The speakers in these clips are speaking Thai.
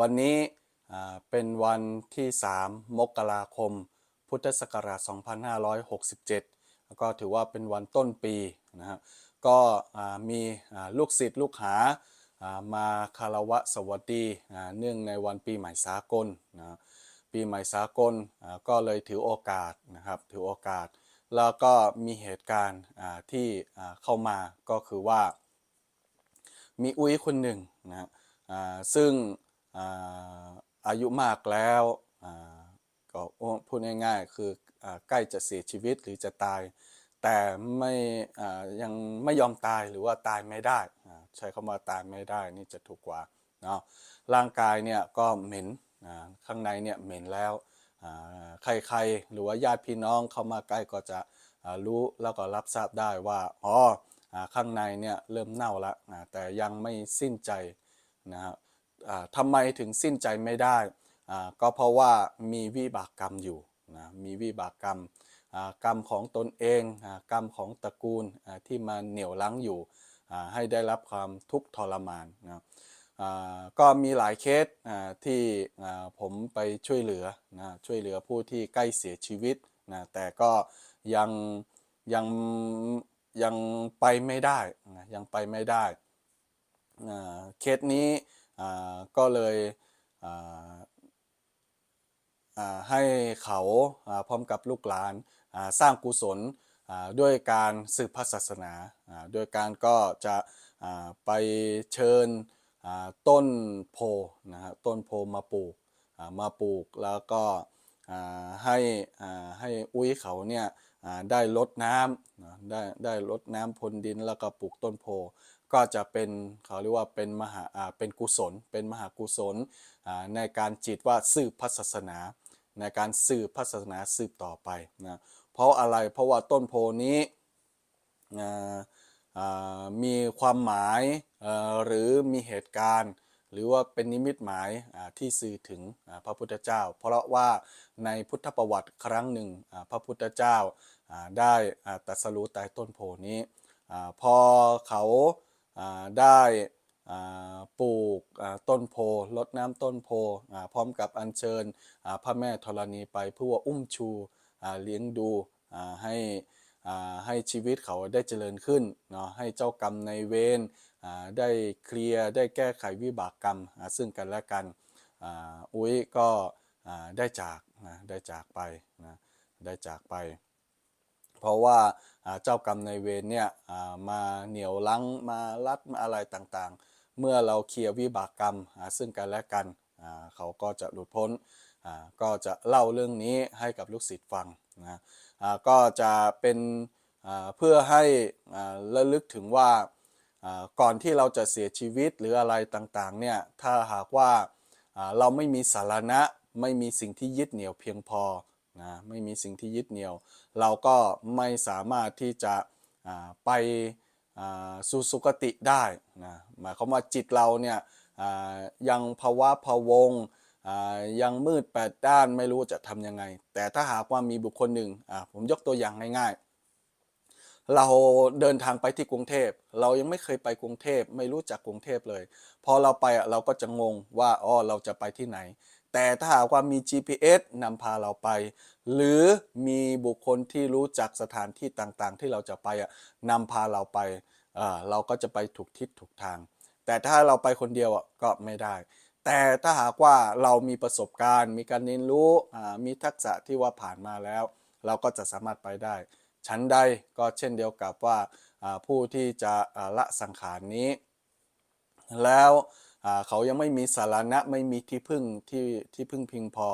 วันนี้เป็นวันที่ 3 มกราคม พุทธศักราช 2567 แล้วก็ถือว่าเป็นวันต้นปีนะครับ ก็มีลูกศิษย์ลูกหามาคารวะสวัสดีเนื่องในวันปีใหม่สากลนะปีใหม่สากลก็เลยถือโอกาสนะครับถือโอกาส แล้วก็มีเหตุการณ์ที่เข้ามาก็คือว่า มีอุ้ยคนหนึ่งนะซึ่ง อายุมากแล้วก็พูดง่ายๆ คือใกล้จะเสียชีวิตหรือจะตาย แต่ไม่ยังไม่ยอมตายหรือว่าตายไม่ได้ ใช้คำว่าตายไม่ได้นี่จะถูกกว่าเนาะร่างกายเนี่ยก็เหม็นข้างในเนี่ยเหม็นแล้วใครๆหรือว่าญาติพี่น้องเข้ามาใกล้ก็จะรู้แล้วก็รับทราบได้ว่าอ๋อข้างในเนี่ยเริ่มเน่าล้วอ่าแต่ยังไม่สิ้นใจนะครับ ทำไมถึงสิ้นใจไม่ได้ ก็เพราะว่ามีวิบากกรรมอยู่นะมีวิบากกรรมกรรมของตนเองอกรรมของตระกูลที่มาเหนี่ยวลังอยู่ให้ได้รับความทุกข์ทรมานนะก็มีหลายเคสที่ผมไปช่วยเหลือนะช่วยเหลือผู้ที่ใกล้เสียชีวิตนะแต่ก็ยังยังยังไปไม่ได้นะยังไปไม่ได้เคสนี้ ก็เลยให้เขาพร้อมกับลูกหลานสร้างกุศลด้วยการสืบพระศาสนาด้วยการก็จะไปเชิญต้นโพนะฮะต้นโพมาปลูกมาปลูกแล้วก็ให้ให้อุ้ยเขาเนี่ยได้ลดน้ำได้ได้ลดน้ำพรนดินแล้วก็ปลูกต้นโพ ก็จะเป็นเขาเรียกว่าเป็นมหาอ่าเป็นกุศล เป็นมหากุศลอ่าในการจิตว่าสืบพระศาสนา ในการสืบพระศาสนาสืบต่อไปนะเพราะอะไรเพราะว่าต้นโพนี้มีความหมายหรือมีเหตุการณ์ หรือว่าเป็นนิมิตหมายที่สื่อถึงพระพุทธเจ้า เพราะว่าในพุทธประวัติครั้งหนึ่งพระพุทธเจ้าได้ตรัสรู้ใต้ต้นโพนี้พอเขา ได้ปลูกต้นโพลดน้ำต้นโพพร้อมกับอัญเชิญพระแม่ธรณีไปเพื่ออุ้มชูเลี้ยงดูให้ให้ชีวิตเขาได้เจริญขึ้นเนาะให้เจ้ากรรมในเวรได้เคลียร์ได้แก้ไขวิบากกรรมซึ่งกันและกันอุ้ยก็ได้จากนะได้จากไปนะได้จากไป เพราะว่าเจ้ากรรมในายเวรเนี่ยมาเหนียวลังมาลัดมาอะไรต่างๆ เมื่อเราเคลียร์วิบากกรรมซึ่งกันและกันเขาก็จะหลุดพ้นก็จะเล่าเรื่องนี้ให้กับลูกศิษย์ฟังนะก็จะเป็นเพื่อให้ระลึกถึงว่าก่อนที่เราจะเสียชีวิตหรืออะไรต่างๆเนี่ยถ้าหากว่าอ่าเราไม่มีสารณะไม่มีสิ่งที่ยึดเหนี่ยวเพียงพอ นะไม่มีสิ่งที่ยึดเหนี่ยว เราก็ไม่สามารถที่จะไปสู่สุคติได้นะหมายความว่าจิตเราเนี่ยยังภาวะพะวงอ่ายังมืดแปดด้านไม่รู้จะทำยังไง แต่ถ้าหากว่ามีบุคคลหนึ่งผมยกตัวอย่างง่ายๆ เราเดินทางไปที่กรุงเทพ เรายังไม่เคยไปกรุงเทพ ไม่รู้จักกรุงเทพเลย พอเราไปเราก็จะงงว่าอ๋อเราจะไปที่ไหน แต่ถ้าหากว่ามี GPS นำพาเราไป หรือมีบุคคลที่รู้จักสถานที่ต่างๆ ที่เราจะไปอะนำพาเราไป เราก็จะไปถูกทิศถูกทาง แต่ถ้าเราไปคนเดียวอะก็ไม่ได้ แต่ถ้าหากว่าเรามีประสบการณ์ มีการเรียนรู้มีทักษะที่ว่าผ่านมาแล้ว เราก็จะสามารถไปได้ ชั้นใดก็เช่นเดียวกับว่าผู้ที่จะละสังขารนี้ แล้ว เขายังไม่มีสารณะไม่มีที่พึ่งที่ที่พึ่งพิงพอ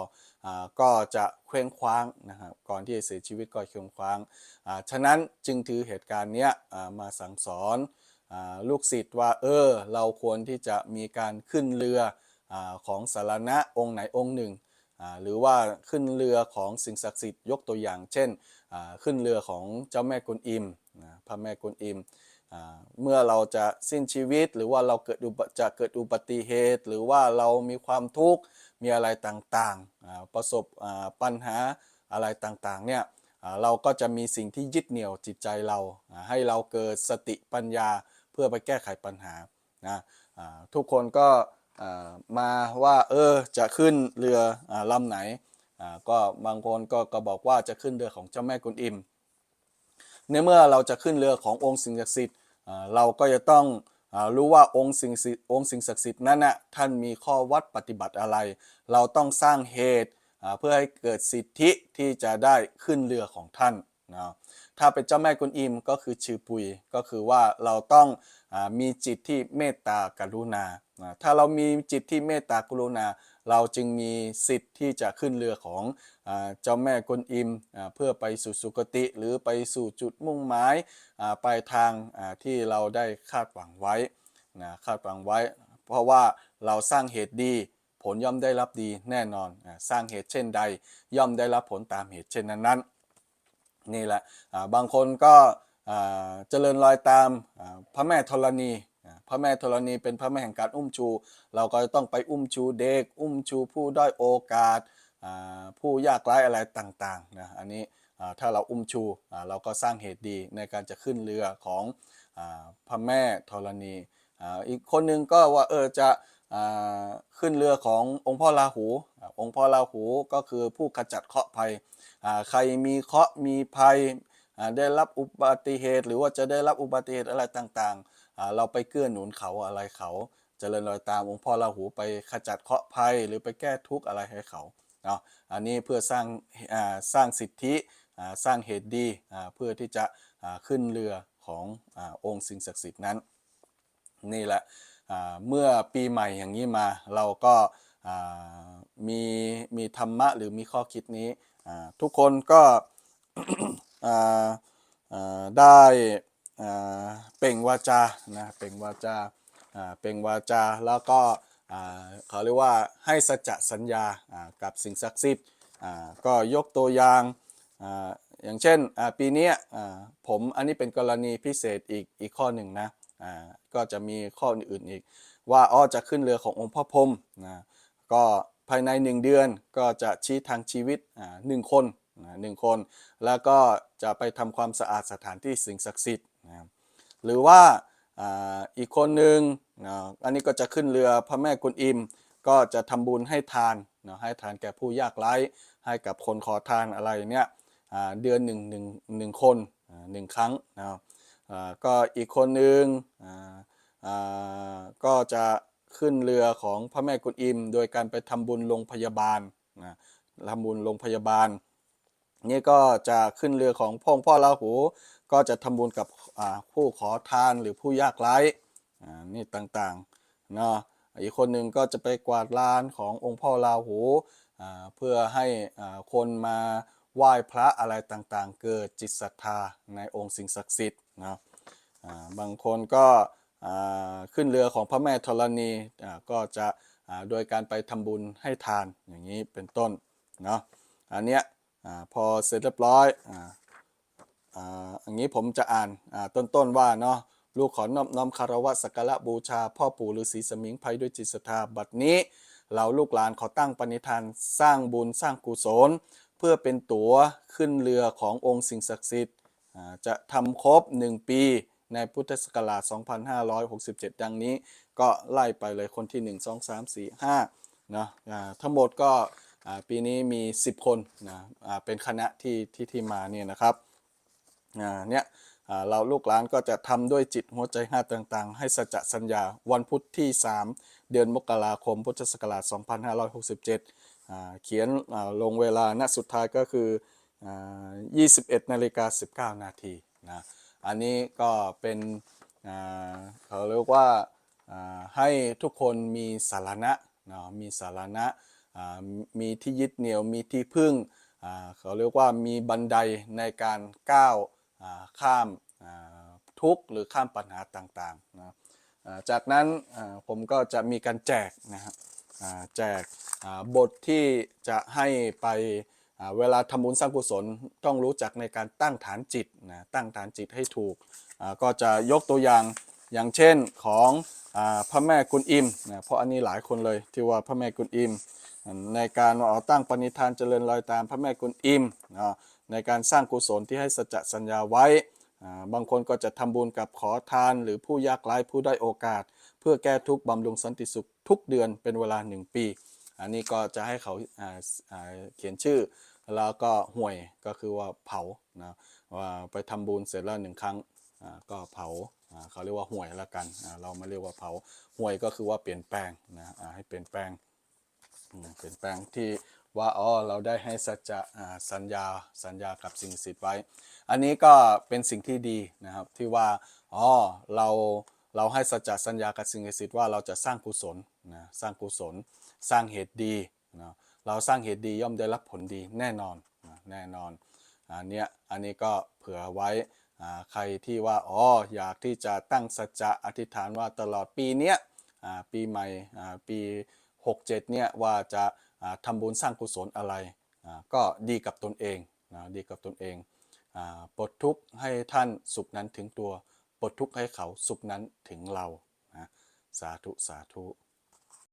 อก็จะเคว้งคว้างนะครับก่อนที่จะเสียชีวิตก็เคว้งคว้างฉะนั้นจึงถือเหตุการณ์เนี้ยมาสั่งสอนอลูกศิษย์ว่าเออเราควรที่จะมีการขึ้นเรืออของสารณะองค์ไหนองค์หนึ่ง หรือว่าขึ้นเรือของสิ่งศักดิ์สิทธิ์ยกตัวอย่าง เช่นขึ้นเรือของเจ้าแม่กุนอิมพระแม่กุนอิมอ เมื่อเราจะสิ้นชีวิต หรือว่าเราเกิดจะเกิดอุบัติเหตุ หรือว่าเรามีความทุกข์มีอะไรต่างๆ ประสบปัญหาอะไรต่างๆเนี่ยเราก็จะมีสิ่งที่ยึดเหนี่ยวจิตใจเรา ให้เราเกิดสติปัญญาเพื่อไปแก้ไขปัญหานะทุกคนก็มาว่าเออจะขึ้นเรืออลำไหนก็บางคนก็ก็บอกว่าจะขึ้นเรือของเจ้าแม่กุนอิม ในเมื่อเราจะขึ้นเรือขององค์สิ่งศักดิ์สิทธิ์เราก็จะต้องรู้ว่าองค์สิ่งศักดิ์องค์สิ่งศักดิ์สิทธิ์นั้นนะท่านมีข้อวัดปฏิบัติอะไร เราต้องสร้างเหตุเพื่อให้เกิดสิทธิที่จะได้ขึ้นเรือของท่านนะถ้าเป็นเจ้าแม่กุนอิมก็คือชื่อปุย ก็คือว่าเราต้องอมีจิตที่เมตตากรุณา นะถ้าเรามีจิตที่เมตตากรุณา เราจึงมีสิทธิ์ที่จะขึ้นเรือของเจ้าแม่กวนอิมเพื่อไปสู่สุคติหรือไปสู่จุดมุ่งหมายปลายทางที่เราได้คาดหวังไว้นะคาดหวังไว้ เพราะว่าเราสร้างเหตุดีผลย่อมได้รับดีแน่นอนสร้างเหตุเช่นใด ย่อมได้รับผลตามเหตุเช่นนั้นๆนี่แหละบางคนก็เจริญรอยตามพระแม่ธรณี พระแม่ธรณีเป็นพระแม่แห่งการอุ้มชู เราก็จะต้องไปอุ้มชูเด็ก อุ้มชูผู้ด้อยโอกาสอ่าผู้ยากไร้อะไรต่างๆนะอันนี้อ่าถ้าเราอุ้มชูอ่าเราก็สร้างเหตุดีในการจะขึ้นเรือของอาพระแม่ธรณีอีกคนหนึ่งก็ว่าเออจะอ่าขึ้นเรือขององค์พ่อราหูอองค์พ่อราหูก็คือผู้ขจัดเคราะห์ภัยอ่าใครมีเคราะห์มีภัยอ่าได้รับอุบัติเหตุ หรือว่าจะได้รับอุบัติเหตุอะไรต่างๆ เราไปเกื้อหนุนเขาอะไรเขาจเจริญรอยตามองค์พ่อราหูไปขจัดเคราะห์ภัยหรือไปแก้ทุกข์อะไรให้เขาเนาะอันนี้เพื่อสร้างสร้างสิทธิสร้างเหตุดีเพื่อที่จะขึ้นเรือขององค์สิ่งศักดิ์สิทธิ์นั้น นี่แหละเมื่อปีใหม่อย่างนี้มาเราก็มีมีธรรมะหรือมีข้อคิดนี้ทุกคนก็ได้ เปล่งวาจานะเปล่งวาจาอ่าเปล่งวาจาแล้วก็อ่าเขาเรียกว่าให้สัจจะสัญญาอ่ากับสิ่งศักดิ์สิทธิ์อ่าก็ยกตัวอย่างอ่าอย่างเช่นอ่าปีนี้อ่าผมอันนี้เป็นกรณีพิเศษอีกอีกข้อหนึ่งนะอ่าก็จะมีข้ออื่นอีก ว่าอ้อจะขึ้นเรือขององค์พ่อพรมนะก็ภายในหนึ่งเดือนก็จะชี้ทางชีวิตอ่าหนึ่งคนหนึ่งคน แล้วก็จะไปทำความสะอาดสถานที่สิ่งศักดิ์สิทธิ์นะครับ หรือว่าอีกคนหนึ่งอันนี้ก็จะขึ้นเรือพระแม่กุนอิม ก็จะทำบุญให้ทานนะให้ทานแก่ผู้ยากไร้ให้กับคนขอทานอะไรเนี่ยเดือนหนึ่งหนึ่งหนึ่งคนหนึ่งครั้งนะครับก็อีกคนหนึ่งก็จะขึ้นเรือของพระแม่กุนอิม โดยการไปทำบุญโรงพยาบาลนะทำบุญโรงพยาบาลนี่ก็จะขึ้นเรือของพ่อพ่อราหู ก็จะทำบุญกับผู้ขอทานหรือผู้ยากไร้นี่ต่างๆเนาะอีกคนหนึ่งก็จะไปกวาดลานขององค์พ่อราหูเพื่อให้คนมาไหว้พระอะไรต่างๆ เกิดจิตศรัทธาในองค์สิ่งศักดิ์สิทธิ์นะบางคนก็ขึ้นเรือของพระแม่ธรณีก็จะโดยการไปทำบุญให้ทานอย่างนี้เป็นต้นเนาะอันเนี้ยพอเสร็จเรียบร้อย อันนี้ผมจะอ่านต้นๆว่าเนาะลูกขอนอบน้อมคารวะสักการะบูชา พ่อปู่ฤาษีสมิงไพรด้วยจิตศรัทธาบัดนี้เราลูกหลานขอตั้งปณิธานสร้างบุญสร้างกุศล เพื่อเป็นตั๋วขึ้นเรือขององค์สิ่งศักดิ์สิทธิ์จะทำครบ 1 ปีในพุทธศักราช 2567 ดังนี้ก็ไล่ไปเลยคนที่ 1 2 3 4 5นะอ่าทั้งหมดก็ปีนี้มี 10 คนนะเป็นคณะที่ที่ที่มาเนี่ยนะครับ เนี่ยเราลูกหลานก็จะทำด้วยจิตหัวใจห้าต่างๆ ให้สัจจะสัญญาวันพุธที่ 3 เดือนมกราคม พุทธศักราช 2567อ่าเขียนลงเวลาณสุดท้ายก็คืออ่า21นาฬิกา19 นาทีนะอันนี้ก็เป็นเขาเรียกว่าให้ทุกคนมีสารณะนะมีสารณะมีที่ยึดเหนี่ยวมีที่พึ่งเขาเรียกว่ามีบันไดในการก้าว ข้ามทุกข์หรือข้ามปัญหาต่างๆนะจากนั้นผมก็จะมีการแจกนะครับแจกบทที่จะให้ไปเวลาทำบุญสร้างกุศลต้องรู้จักในการตั้งฐานจิตนะตั้งฐานจิตให้ถูก ก็จะยกตัวอย่างอย่างเช่นของอพระแม่กุนอิมนะเพราะอันนี้หลายคนเลยที่ว่าพระแม่กุนอิม ในการเอาตั้งปณิธานเจริญรอยตามพระแม่กุนอิมนะ ในการสร้างกุศลที่ให้สัจจะสัญญาไว้ บางคนก็จะทำบุญกับขอทาน หรือผู้ยากไร้ผู้ได้โอกาส เพื่อแก้ทุกข์บำรุงสันติสุขทุกเดือนเป็นเวลา 1 ปี อันนี้ก็จะให้เขาาาเขียนชื่อ แล้วก็ห่วยก็คือว่าเผานะว่าไปทำบุญเสร็จแล้วหนึ่งครั้งก็เผาเขาเรียกว่าห่วยละกัน เราไม่เรียกว่าเผาห่วยก็คือว่าเปลี่ยนแปลงนะให้เปลี่ยนแปลงเปลี่ยนแปลงที่ ว่าอ๋อเราได้ให้สัจจะสัญญาสัญญากับสิ่งศักดิ์สิทธิ์ไว้ อันนี้ก็เป็นสิ่งที่ดีนะครับที่ว่าอ๋อเราเราให้สัจจะสัญญากับสิ่งศักดิ์สิทธิ์ว่าเราจะสร้างกุศลนะสร้างกุศล สร้างเหตุดีนะเราสร้างเหตุดีย่อมได้รับผลดีแน่นอนนะแน่นอนอันเนี้ยอันนี้ก็เผื่อไว้ใครที่ว่าอ๋ออยากที่จะตั้งสัจจะอธิษฐานว่าตลอดปีเนี้ยปีใหม่ปี 67เนี่ยว่าจะ ทำทำบุญสร้างกุศลอะไร ก็ดีกับตนเองนะดีกับตนเองอปลดทุกข์ให้ท่านสุขนั้นถึงตัวปลดทุกข์ให้เขาสุขนั้นถึงเรานะสาธุสาธุ